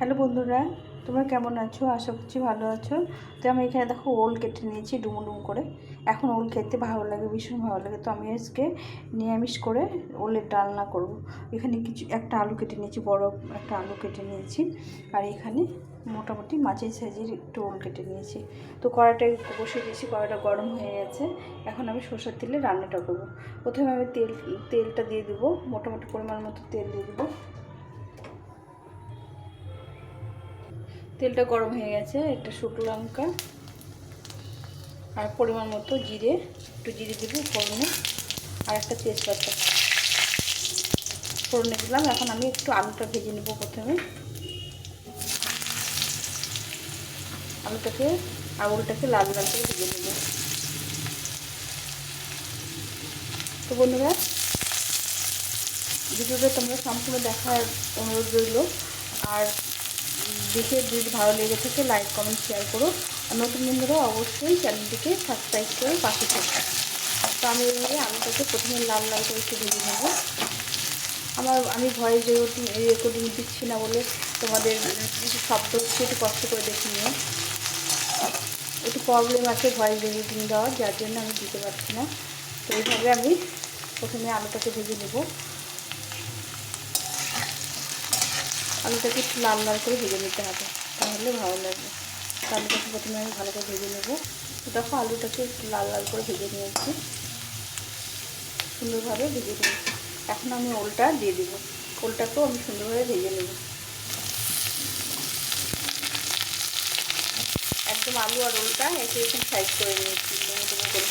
Hello বন্ধুরা, তোমরা কেমন আছো? আশা করছি ভালো আছো। তো আমি এখানে দেখো ওল কেটে নিয়েছি ডুমো ডুমো করে। এখন ওল খেতে ভালো লাগে, ভীষণ ভালো লাগে। তো আমি আজকে নিরামিষ করে ওলের ডালনা করব। এখানে কিছু, একটা আলু কেটে নিয়েছি, বড় একটা আলু কেটে নিয়েছি। আর এখানে মোটামুটি মাছের সাইজের একটু ওল কেটে নিয়েছি। তো কড়াটা বসে দিয়েছি কড়াটা গরম হয়ে গেছে। এখন আমি সরষের তেলে রান্নাটা করব। প্রথমে আমি তেল, তেলটা দিয়ে দেবো, মোটামুটি পরিমাণ মতো তেল দিয়ে দেবো। তেলটা গরম হয়ে গেছে, একটা শুকনো লঙ্কা আর পরিমাণ মতো জিরে, একটু জিরে দেবো ফোড়নে, আর একটা তেজপাতা। ফোড়নে দিলাম, এখন আমি একটু আলুটা ভেজে নেব প্রথমে। আলুটাকে আঙুলটাকে লাল লাল করে ভেজে নেব। তো বন্ধুরা, ভিডিওটা তোমরা সম্পূর্ণ দেখার অনুরোধ রইল। আর দেখে যদি ভালো লেগে থাকে লাইক কমেন্ট শেয়ার করো। আর নতুন বন্ধুরা অবশ্যই চ্যানেলটিকে সাবস্ক্রাইব করে পাশে থাকবে তো আমি এইভাবে আলুটাকে প্রথমে লাল লাল করে একটু ভেজে নেব। আমার, আমি ভয়েস রেকর্ডিং দিচ্ছি না বলে তোমাদের কিছু শব্দ হচ্ছে, একটু কষ্ট করে দেখে নিও। একটু প্রবলেম আছে ভয়েস রেকর্ডিং দেওয়ার, যার জন্য আমি দিতে পারছি না। তো এইভাবে আমি প্রথমে আলুটাকে ভেজে নেব। আলুটাকে একটু লাল লাল করে ভেজে নিতে হবে, তাহলে ভালো লাগবে। আলুটাকে প্রথমে আমি ভালো করে ভেজে নেব। দেখো আলুটাকে একটু লাল লাল করে ভেজে নিয়েছি। সুন্দরভাবে ভেজে নিয়েছি। এখন আমি ওলটা দিয়ে দেবো। ওলটাকেও আমি সুন্দরভাবে ভেজে নেব। একদম আলু আর ওলটা একে এরকম সাইজ করে নিয়েছি। করে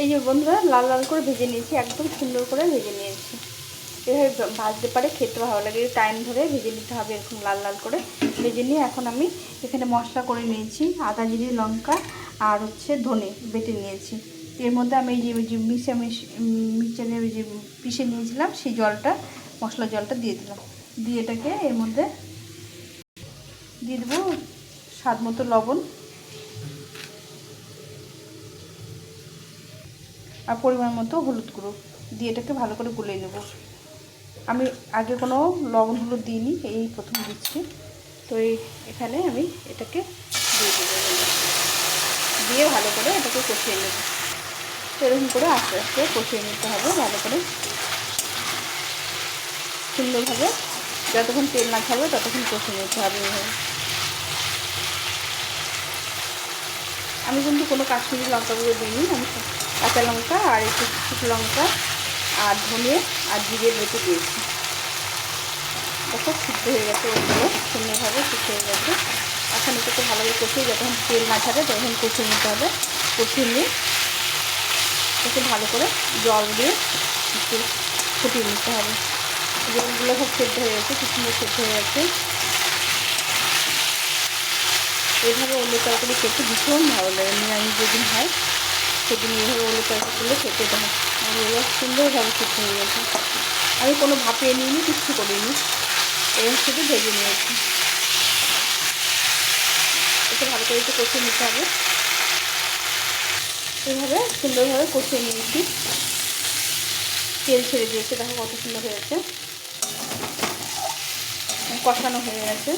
এই যে বন্ধুরা, লাল লাল করে ভেজে নিয়েছি, একদম সুন্দর করে ভেজে নিয়েছি। এভাবে ভাজতে পারে খেতে ভালো লাগে। টাইম ধরে ভেজে নিতে হবে এরকম লাল লাল করে ভেজে নিয়ে এখন আমি এখানে মশলা করে নিয়েছি, আদা, জিরি, লঙ্কা আর হচ্ছে ধনে বেটে নিয়েছি। এর মধ্যে আমি এই যে, ওই যে মিশে মিক্সারে যে পিষে নিয়েছিলাম, সেই জলটা মশলা জলটা দিয়ে দিলাম। দিয়ে এটাকে এর মধ্যে দিয়ে দেবো স্বাদ মতো লবণ। আর পরিমাণ মতো হলুদ গুঁড়ো। দিয়ে এটাকে ভালো করে গুলিয়ে নেব। আমি আগে কোনো লবণ হলুদ দিইনি, এই প্রথম দিচ্ছি। তো এখানে আমি এটাকে দিয়ে দেবো। দিয়ে ভালো করে এটাকে কষিয়ে নেব। এরকম করে আস্তে আস্তে কষিয়ে নিতে হবে, ভালো করে। সুন্দরভাবে যতক্ষণ তেল না খাবে ততক্ষণ কষিয়ে নিতে হবে এইভাবে আমি কিন্তু কোনো কাশ্মীরি লঙ্কা গুঁড়ো দিইনি, আমি কাঁচা লঙ্কা আর একটু শুকনো লঙ্কা আর ধনে আর জিরে বেটে দিয়েছি। দেখো সিদ্ধ হয়ে গেছে ওগুলো, সুন্দরভাবে সিদ্ধ হয়ে গেছে। এখন এটাকে ভালোভাবে কষিয়ে যখন তেল না ছাড়ে তখন কষিয়ে নিতে হবে। কষিয়ে নিয়ে এটাকে ভালো করে জল দিয়ে একটু ফুটিয়ে নিতে হবে। জলগুলো সব সেদ্ধ হয়ে গেছে খুব সুন্দর সেদ্ধ হয়ে গেছে। এইভাবে অন্য তরকারি খেতে ভীষণ ভালো লাগে, নিরামিষ যেদিন হয়। সেদিন এইভাবে ওলো তরকারি করলে খেতে দেয়। ওগুলো সুন্দরভাবে সিদ্ধ হয়ে গেছে। আমি কোনো ভাপিয়ে নিইনি কিচ্ছু করিনি। এর শুধু ভেজে নিয়েছি। এটা ভালো করে একটু কষিয়ে নিতে হবে। এইভাবে সুন্দরভাবে কষিয়ে নিয়েছি। তেল ছেড়ে দিয়েছে, দেখো কত সুন্দর হয়েছে। কষানো হয়ে গেছে।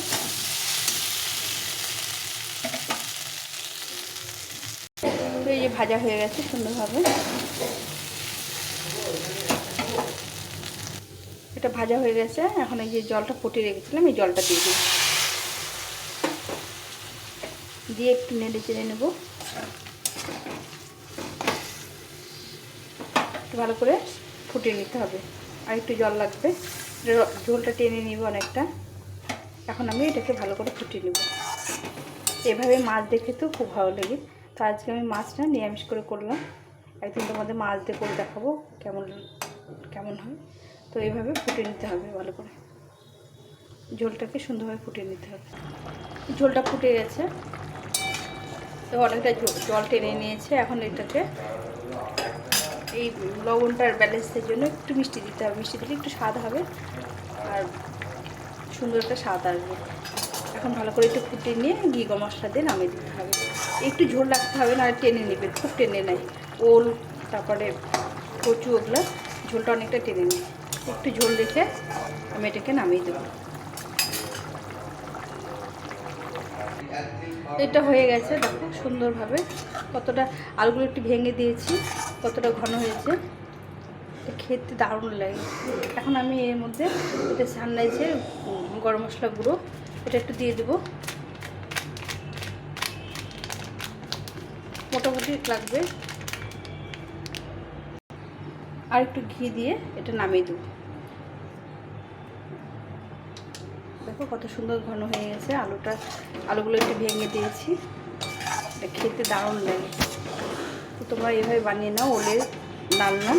যে ভাজা হয়ে গেছে সুন্দরভাবে। এটা ভাজা হয়ে গেছে। এখন এই যে জলটা ফুটিয়ে রেখেছিলাম, এই জলটা দিয়ে দিই। দিয়ে একটু নেড়ে চেড়ে নেব। ভালো করে ফুটিয়ে নিতে হবে। আর একটু জল লাগবে। ঝোলটা টেনে নিব অনেকটা। এখন আমি এটাকে ভালো করে ফুটিয়ে নেব। এভাবে মাছ দেখে তো খুব ভালো লাগে। তো আজকে আমি মাছটা নিরামিষ করে করলাম। একদিন তোমাদের মাছ দিয়ে করে দেখাবো কেমন কেমন হয়। তো এইভাবে ফুটিয়ে নিতে হবে ভালো করে। ঝোলটাকে সুন্দরভাবে ফুটিয়ে নিতে হবে। ঝোলটা ফুটে গেছে। তো অনেকটা জল টেনে নিয়েছে। এখন এটাকে এই লবণটার ব্যালেন্সের জন্য একটু মিষ্টি দিতে হবে। মিষ্টি দিলে একটু স্বাদ হবে আর সুন্দর একটা স্বাদ আসবে। এখন ভালো করে একটু ফুটিয়ে নিয়ে ঘি মশলা দিয়ে নামিয়ে দিতে হবে। একটু ঝোল রাখতে হবে না টেনে নেবে, খুব টেনে নেয়। ওল, তারপরে কচু, ওগুলো, ঝোলটা অনেকটা টেনে নেয়। একটু ঝোল রেখে আমি এটাকে নামিয়ে দেবো। এটা হয়ে গেছে, দেখো সুন্দরভাবে কতটা আলুগুলো একটু ভেঙে দিয়েছি, কতটা ঘন হয়েছে। খেতে দারুণ লাগে। এখন আমি এর মধ্যে এটা সানরাইজের গরম মশলা গুঁড়ো এটা একটু দিয়ে দেবো। মোটামুটি লাগবে। আর একটু ঘি দিয়ে এটা নামিয়ে দেবো। দেখো কত সুন্দর ঘন হয়ে গেছে। আলুটা, আলুগুলো একটু ভেঙে দিয়েছি। এটা খেতে দারুণ লাগে। তো তোমরা এভাবে বানিয়ে নাও ওলের ডালনা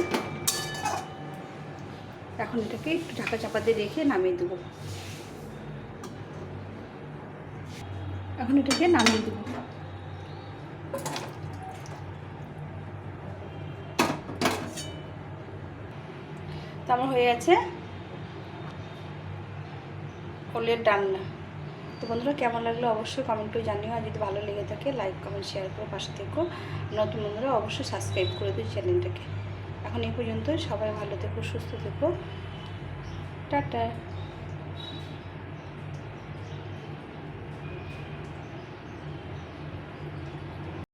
এখন এটাকে একটু ঢাকা চাপা দিয়ে রেখে নামিয়ে দেবো। এখন এটাকে নামিয়ে দেবো। তো আমার হয়ে গেছে ওলের ডালনা। তো বন্ধুরা, কেমন লাগল অবশ্যই কমেন্ট জানিও। আর যদি ভালো লেগে থাকে লাইক কমেন্ট শেয়ার করে পাশে থেকো। নতুন বন্ধুরা, অবশ্যই সাবস্ক্রাইব করে দিই চ্যানেলটাকে এখন এই পর্যন্ত সবাই ভালো থেকো, সুস্থ থেকো। টাটা।